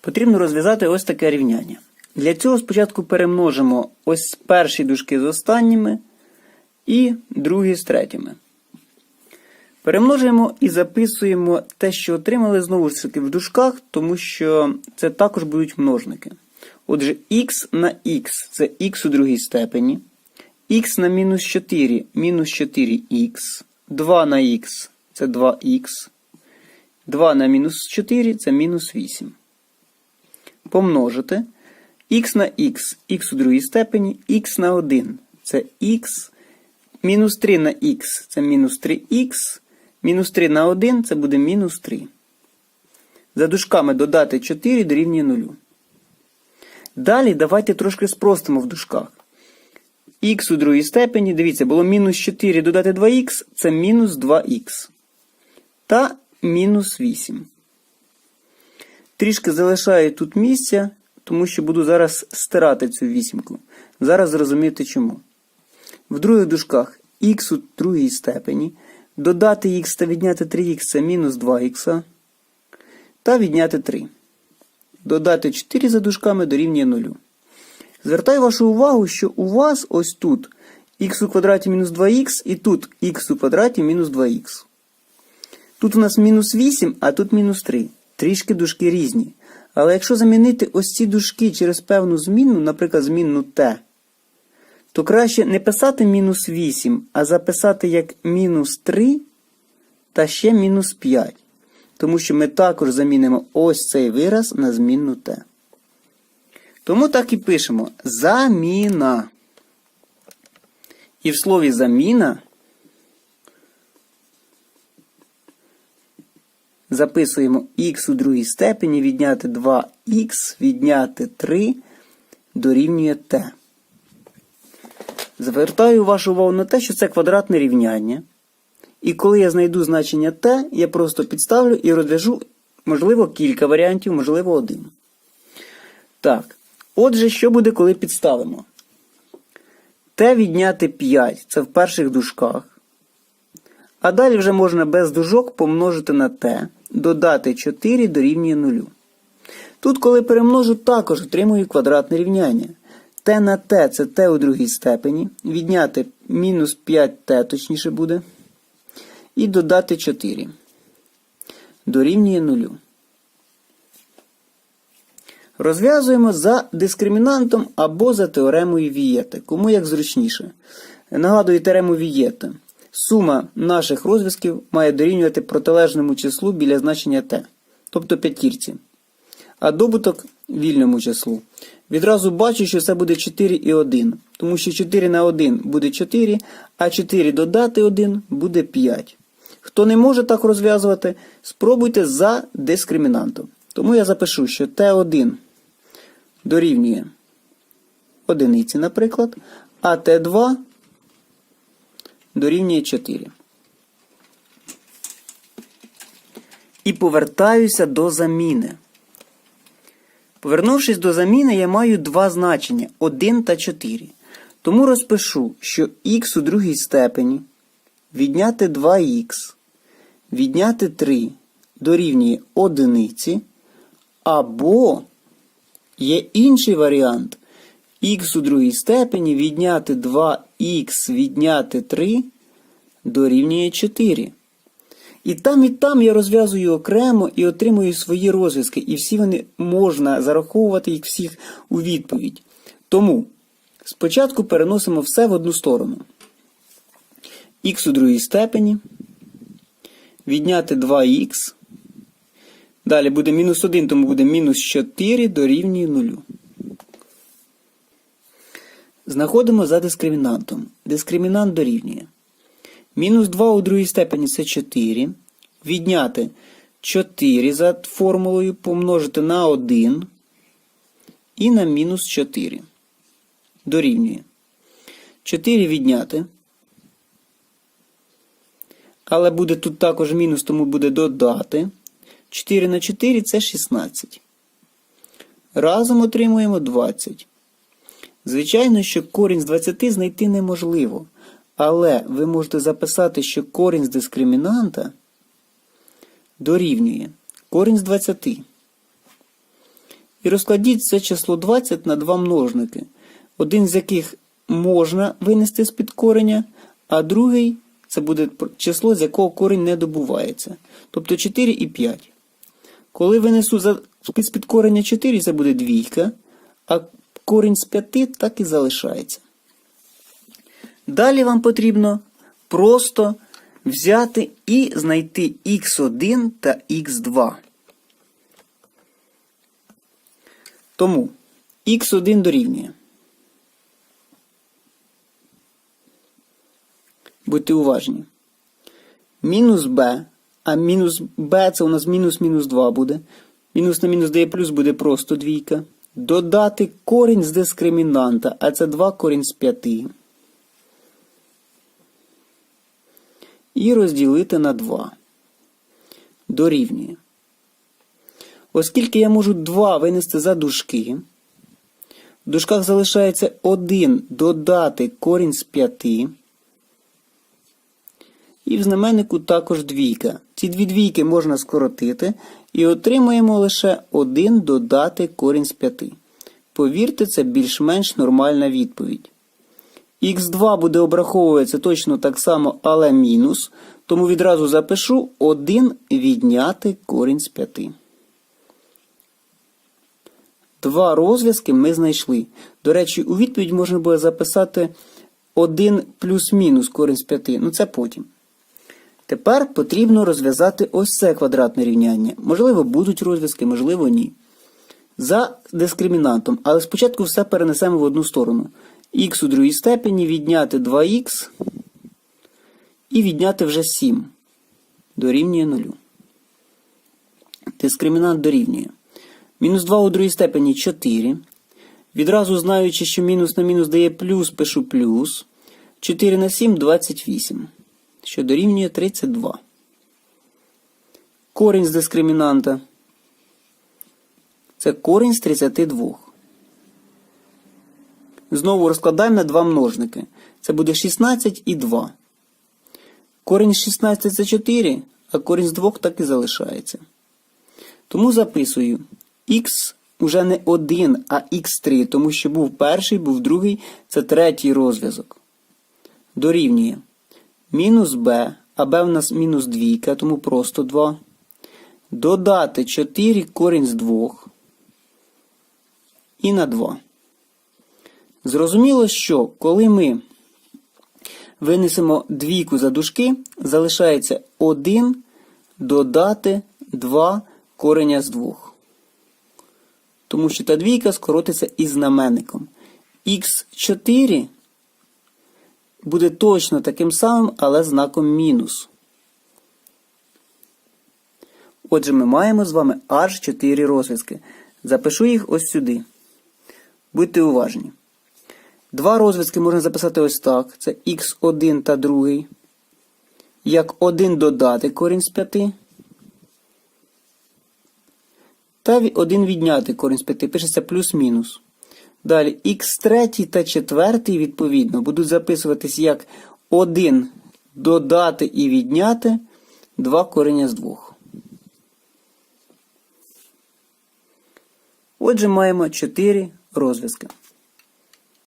Потрібно розв'язати ось таке рівняння. Для цього спочатку перемножимо ось перші дужки з останніми і другі з третіми. Перемножуємо і записуємо те, що отримали знову ж таки в дужках, тому що це також будуть множники. Отже, х на х це х у другій степені, х на мінус 4 мінус 4х, 2 на х це 2х, 2 на мінус 4 це мінус 8. Помножити х на х, х у другій степені, х на 1 це х, мінус 3 на х це мінус 3х, мінус 3 на 1 це буде мінус 3. За дужками додати 4 дорівнює 0. Далі давайте трошки спростимо в дужках. х у другій степені, дивіться, було мінус 4 додати 2х, це мінус 2х. Та мінус 8. Трішки залишаю тут місця, тому що буду зараз стирати цю вісімку. Зараз зрозумієте чому. В других дужках х у другій степені, додати х та відняти 3х це мінус 2х, та відняти 3. Додати 4 за дужками дорівнює 0. Звертаю вашу увагу, що у вас ось тут х у квадраті мінус 2х і тут х у квадраті мінус 2х. Тут у нас мінус 8, а тут мінус 3. Трішки дужки різні. Але якщо замінити ось ці дужки через певну змінну, наприклад, змінну t, то краще не писати мінус 8, а записати як мінус 3 та ще мінус 5. Тому що ми також замінимо ось цей вираз на змінну t. Тому так і пишемо заміна. І в слові заміна записуємо х у другій степені, відняти 2х, відняти 3 дорівнює t. Звертаю вашу увагу на те, що це квадратне рівняння. І коли я знайду значення t, я просто підставлю і розв'яжу, можливо, кілька варіантів, можливо, один. Так. Отже, що буде, коли підставимо? t відняти 5 це в перших дужках. А далі вже можна без дужок помножити на t, додати 4 дорівнює 0. Тут, коли перемножу, також отримую квадратне рівняння. t на t це t у другій степені. Відняти мінус 5t, точніше буде. І додати 4. Дорівнює 0. Розв'язуємо за дискримінантом або за теоремою Вієта. Кому як зручніше. Нагадую теорему Вієта. Сума наших розв'язків має дорівнювати протилежному числу біля значення t, тобто п'ятірці. А добуток вільному числу. Відразу бачу, що це буде 4 і 1, тому що 4 на 1 буде 4, а 4 додати 1 буде 5. Хто не може так розв'язувати, спробуйте за дискримінантом. Тому я запишу, що t1 дорівнює одиниці, наприклад, а t2 дорівнює 4. І повертаюся до заміни. Повернувшись до заміни, я маю два значення 1 та 4. Тому розпишу, що х у другій степені відняти 2х, відняти 3 дорівнює одиниці, або є інший варіант х у другій степені відняти 2х відняти 3 дорівнює 4. І там, і там я розв'язую окремо і отримую свої розв'язки, і всі вони можна зараховувати їх всіх у відповідь. Тому спочатку переносимо все в одну сторону. х у другій степені. Відняти 2х. Далі буде мінус 1, тому буде мінус 4 дорівнює 0. Знаходимо за дискримінантом. Дискримінант дорівнює. Мінус 2 у другій степені це 4. Відняти 4 за формулою помножити на 1 і на мінус 4. Дорівнює. 4 відняти. Але буде тут також мінус, тому буде додати. 4 на 4 це 16. Разом отримуємо 20. Звичайно, що корінь з 20 знайти неможливо. Але ви можете записати, що корінь з дискримінанта дорівнює корінь з 20. І розкладіть це число 20 на два множники, один з яких можна винести з під кореня, а другий це буде число, з якого корінь не добувається. Тобто 4 і 5. Коли винесу з під кореня 4, це буде двійка, а корінь з 5 так і залишається. Далі вам потрібно просто взяти і знайти х1 та х2. Тому х1 дорівнює. Будьте уважні. Мінус b, а мінус b це у нас мінус мінус 2 буде. Мінус на мінус дає плюс буде просто двійка. Додати корінь з дискримінанта, а це 2 корінь з 5. І розділити на 2. Дорівнює. Оскільки я можу 2 винести за дужки, в дужках залишається 1 додати корінь з 5. І в знаменнику також двійка. Ці дві двійки можна скоротити і отримуємо лише 1 додати корінь з 5. Повірте, це більш-менш нормальна відповідь. Х2 буде обраховуватися точно так само, але мінус, тому відразу запишу 1 відняти корінь з 5. Два розв'язки ми знайшли. До речі, у відповідь можна було записати 1 плюс-мінус корінь з 5. Ну це потім. Тепер потрібно розв'язати ось це квадратне рівняння. Можливо, будуть розв'язки, можливо, ні. За дискримінантом. Але спочатку все перенесемо в одну сторону. Х у другій степені відняти 2х і відняти вже 7. Дорівнює 0. Дискримінант дорівнює. Мінус 2 у другій степені 4. Відразу знаючи, що мінус на мінус дає плюс, пишу плюс. 4 на 7 28 що дорівнює 32. Корінь з дискримінанта. Це корінь з 32. Знову розкладаємо на два множники. Це буде 16 і 2. Корінь з 16 це 4, а корінь з 2 так і залишається. Тому записую х уже не 1, а х3, тому що був перший, був другий, це третій розв'язок. Дорівнює мінус b, а b в нас мінус 2, тому просто 2. Додати 4 корінь з 2 і на 2. Зрозуміло, що коли ми винесемо двійку за дужки, залишається 1 додати 2 кореня з 2. Тому що та двійка скоротиться із знаменником. Х4 буде точно таким самим, але знаком мінус. Отже, ми маємо з вами аж 4 розв'язки. Запишу їх ось сюди. Будьте уважні. Два розв'язки можна записати ось так. Це х1 та другий. Як 1 додати корінь з 5. Та 1 відняти корінь з 5. Пишеться плюс-мінус. Далі х3 та 4 відповідно будуть записуватись як 1 додати і відняти 2 корення з 2. Отже, маємо 4 розв'язки.